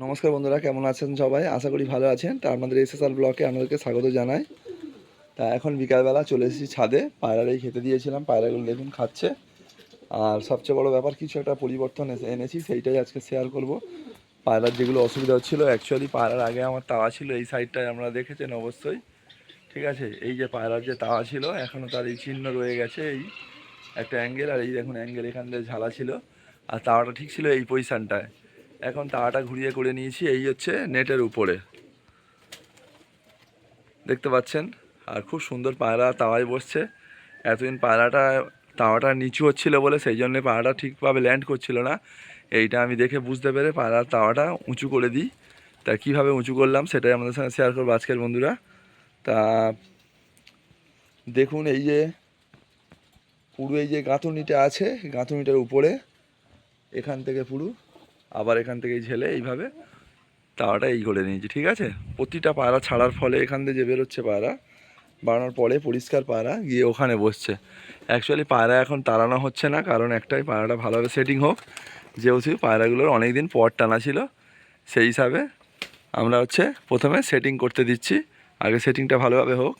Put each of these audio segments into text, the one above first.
নমস্কার বন্ধুরা, কেমন আছেন সবাই? আশা করি ভালো আছেন। তা আমাদের এসএসআর ব্লকে আপনাদেরকে স্বাগত জানাই। তা এখন বিকালবেলা চলে এসেছি ছাদে। পায়রারাই খেতে দিয়েছিলাম, পায়রাগুলো দেখুন খাচ্ছে। আর সবচেয়ে বড় ব্যাপার, কিছু একটা পরিবর্তন এসে- এনেছি, সেইটাই আজকে শেয়ার করব। পায়রার যেগুলো অসুবিধা হচ্ছিল অ্যাকচুয়ালি পায়রার আগে আমার তাওয়া ছিল, এই সাইডটায় আপনারা দেখেছেন অবশ্যই। ঠিক আছে? এই যে পায়রার যে তাওয়া ছিল এখনও তার এই চিহ্ন রয়ে গেছে, এই একটা অ্যাঙ্গেল আর এই দেখুন অ্যাঙ্গেল এখান দিয়ে ঝালা ছিল। আর তাওয়াটা ঠিক ছিল এই পজিশানটায় এখন তাওয়াটা ঘুরিয়ে করে নিয়েছি, এই হচ্ছে নেটের উপরে। দেখতে পাচ্ছেন? আর খুব সুন্দর পায়রা তাওয়ায় বসছে। এতদিন পায়রাটা তাওয়াটা নিচু হচ্ছিল বলে সেই জন্য পায়রাটা ঠিকভাবে ল্যান্ড করছিল না। এইটা আমি দেখে বুঝতে পেরে পায়রার তাওয়াটা উঁচু করে দিই। তা কীভাবে উঁচু করলাম সেটাই আমাদের সঙ্গে শেয়ার করব আজকের বন্ধুরা। তা দেখুন এই যে, পুরো এই যে গাঁথুনিটা আছে, গাঁথুনিটার উপরে, এখান থেকে পুরো আবার এখান থেকে ঝেলে এইভাবে তাওয়াটা এই করে নিয়েছি, ঠিক আছে? প্রতিটা পায়রা ছাড়ার ফলে এখান থেকে যে বেরোচ্ছে পায়রা, বাড়ানোর পরে পরিষ্কার পায়রা গিয়ে ওখানে বসছে। অ্যাকচুয়ালি পায়রা এখন তাড়ানো হচ্ছে না, কারণ একটাই পায়রাটা ভালোভাবে সেটিং হোক। যেহেতু পায়রাগুলোর অনেক দিন পর টানা ছিল, সেই হিসাবে আমরা হচ্ছে প্রথমে সেটিং করতে দিচ্ছি। আগে সেটিংটা ভালোভাবে হোক,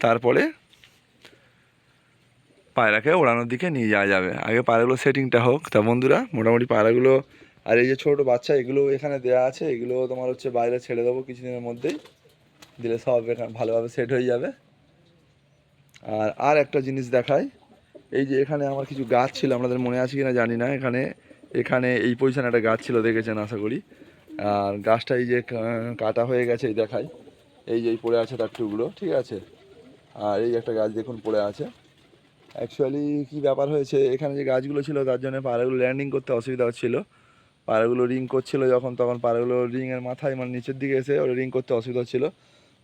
তারপরে পায়রাকে ওড়ানোর দিকে নিয়ে যাওয়া যাবে। আগে পায়রাগুলো সেটিংটা হোক। তা বন্ধুরা, মোটামুটি পায়রাগুলো আর এই যে ছোটো বাচ্চা, এগুলো এখানে দেওয়া আছে, এগুলো তোমার হচ্ছে বাইরে ছেড়ে দেবো কিছুদিনের মধ্যেই। দিলে সব এখানে ভালোভাবে সেট হয়ে যাবে। আর আর একটা জিনিস দেখাই। এই যে এখানে আমার কিছু গাছ ছিল আপনাদের মনে আছে কি না জানি না। এখানে এখানে এই পজিশনে একটা গাছ ছিল, দেখেছেন? আশা করি। আর গাছটা এই যে কাটা হয়ে গেছে, এই দেখাই। এই যে এই পড়ে আছে তার টুকরো, ঠিক আছে? আর এই একটা গাছ দেখুন, পড়ে আছে। অ্যাকচুয়ালি কী ব্যাপার হয়েছে? এখানে যে গাছগুলো ছিল, তার জন্য পাড়াগুলো ল্যান্ডিং করতে অসুবিধা হচ্ছিল। পাড়াগুলো রিং করছিল যখন, তখন পাড়াগুলো রিংয়ের মাথায় মানে নিচের দিকে এসে ওরা রিং করতে অসুবিধা হচ্ছিল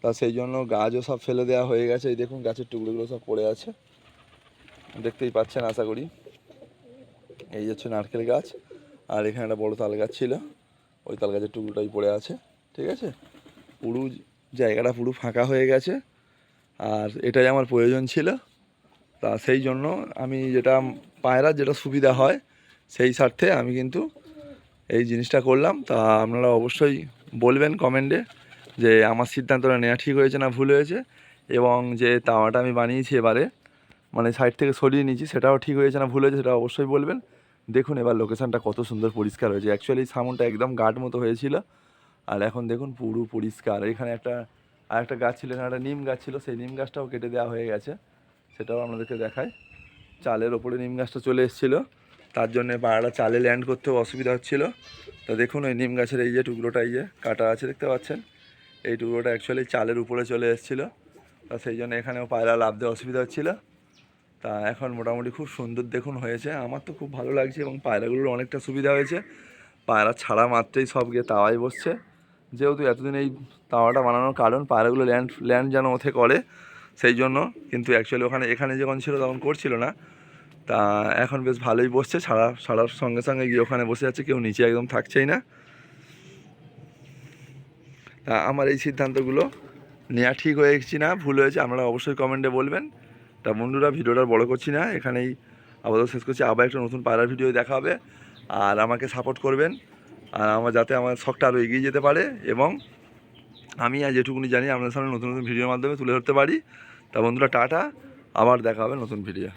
তা সেই জন্য গাছও সব ফেলে দেওয়া হয়ে গেছে। এই দেখুন গাছের টুকরোগুলো সব পড়ে আছে। দেখতেই পাচ্ছেন, আশা করি। এই হচ্ছে নারকেল গাছ। আর এখানে একটা বড়ো তাল গাছ ছিল। ওই তাল গাছের টুকরোটাই পড়ে আছে। ঠিক আছে? পুরো জায়গাটা পুরো ফাঁকা হয়ে গেছে। আর এটাই আমার প্রয়োজন ছিল। তা সেই জন্য আমি যেটা পায়রার যেটা সুবিধা হয়, সেই স্বার্থে আমি কিন্তু এই জিনিসটা করলাম। তা আপনারা অবশ্যই বলবেন কমেন্টে যে আমার সিদ্ধান্তটা নেওয়া ঠিক হয়েছে না ভুল হয়েছে এবং যে তাওয়াটা আমি বানিয়েছি এবারে মানে সাইড থেকে সরিয়ে নিয়েছি, সেটাও ঠিক হয়েছে না ভুল হয়েছে সেটা অবশ্যই বলবেন। দেখুন এবার লোকেশানটা কত সুন্দর পরিষ্কার হয়েছে। অ্যাকচুয়ালি সামনটা একদম গাঢ় মতো হয়েছিল। আর এখন দেখুন পুরো পরিষ্কার। এখানে একটা, আর একটা গাছ ছিল, এখানে একটা নিম গাছ ছিল, সেই নিম গাছটাও কেটে দেওয়া হয়ে গেছে। সেটাও আপনাদেরকে দেখায় চালের ওপরে নিম গাছটা চলে এসেছিল। তার জন্যে পাড়াটা চালে ল্যান্ড করতেও অসুবিধা হচ্ছিল। তো দেখুন ওই নিম গাছের এই যে টুকরোটা, এই যে কাটা আছে, দেখতে পাচ্ছেন? এই টুকরোটা অ্যাকচুয়ালি চালের উপরে চলে এসেছিল। তা সেই জন্য এখানেও পায়রা লাভ দেওয়া অসুবিধা হচ্ছিল। তা এখন মোটামুটি খুব সুন্দর দেখুন হয়েছে। আমার তো খুব ভালো লাগছে এবং পায়রাগুলোর অনেকটা সুবিধা হয়েছে। পায়রা ছাড়া মাত্রেই সব গিয়ে তাওয়ায় বসছে। যেহেতু এতদিন এই তাওয়াটা বানানোর কারণ, পায়রাগুলো ল্যান্ড ল্যান্ড যেন ওঠে করে, সেই জন্য কিন্তু অ্যাকচুয়ালি ওখানে, এখানে যখন ছিল তখন করছিল না। তা এখন বেশ ভালোই বসছে ছাড়া ছাড়ার সঙ্গে সঙ্গে গিয়ে ওখানে বসে যাচ্ছে, কেউ নিচে একদম থাকছেই না। তা আমার এই সিদ্ধান্তগুলো নেওয়া ঠিক হয়ে হয়েছি না, ভুল হয়েছে, আপনারা অবশ্যই কমেন্টে বলবেন। তা বন্ধুরা, ভিডিওটা বড় করছি না, এখানেই আপাতত শেষ করছি, আবার একটা নতুন পায়রার ভিডিও দেখা হবে। আর আমাকে সাপোর্ট করবেন, আর আমার যাতে আমার শখটা আরও এগিয়ে যেতে পারে, এবং আমি আর যেটুকুনি জানি, আপনাদের সামনে নতুন নতুন ভিডিওর মাধ্যমে তুলে ধরতে পারি। তা বন্ধুরা, টাটা, আবার দেখা হবে নতুন ভিডিও